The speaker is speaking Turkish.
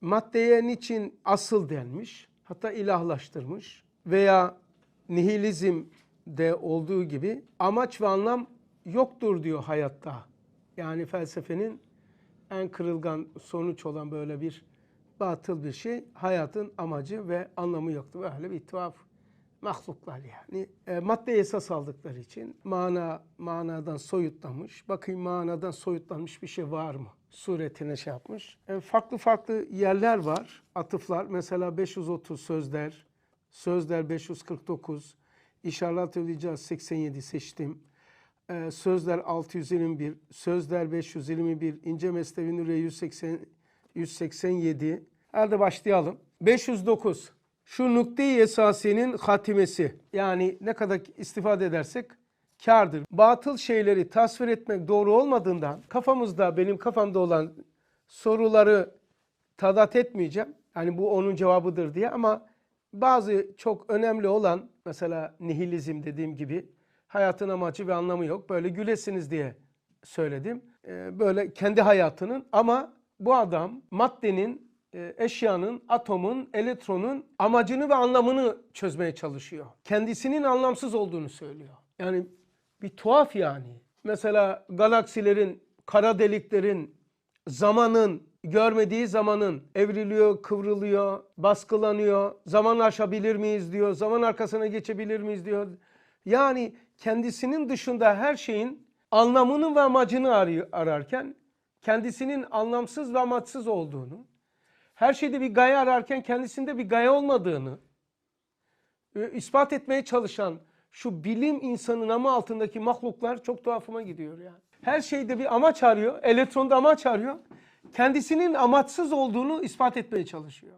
maddeye niçin asıl denmiş, hatta ilahlaştırmış veya nihilizm de olduğu gibi amaç ve anlam yoktur diyor hayatta. Yani felsefenin en kırılgan sonuç olan böyle bir batıl bir şey. Hayatın amacı ve anlamı yoktu. Böyle bir tuhaf mahluklar yani. E, madde esas aldıkları için mana manadan soyutlanmış. Bakayım manadan soyutlanmış bir şey var mı? Suretine şey yapmış. E, farklı farklı yerler var. Atıflar. Mesela 530 sözler. Sözler 549. İşaret-ül İcaz 87 seçtim. Ee, Sözler 621, Sözler 521, İnce Mesnevi Nure 180, 187. Hadi başlayalım. 509. Şu nukte-i esasiyenin hatimesi. Yani ne kadar istifade edersek kârdır. Batıl şeyleri tasvir etmek doğru olmadığından kafamızda, benim kafamda olan soruları tadat etmeyeceğim. Yani bu onun cevabıdır diye ama bazı çok önemli olan mesela nihilizm dediğim gibi hayatın amacı ve anlamı yok. Böyle gülesiniz diye söyledim. Ee, Böyle kendi hayatının ama bu adam maddenin, eşyanın, atomun, elektronun amacını ve anlamını çözmeye çalışıyor. Kendisinin anlamsız olduğunu söylüyor. Yani bir tuhaf yani. Mesela galaksilerin, kara deliklerin, zamanın, görmediği zamanın evriliyor, kıvrılıyor, baskılanıyor. Zaman aşabilir miyiz diyor. Zaman arkasına geçebilir miyiz diyor. Yani kendisinin dışında her şeyin anlamını ve amacını ararken kendisinin anlamsız ve amaçsız olduğunu, her şeyde bir gaye ararken kendisinde bir gaye olmadığını e, ispat etmeye çalışan şu bilim insanın ama altındaki mahluklar çok tuhafıma gidiyor yani. Her şeyde bir amaç arıyor, elektronda amaç arıyor. Kendisinin amaçsız olduğunu ispat etmeye çalışıyor.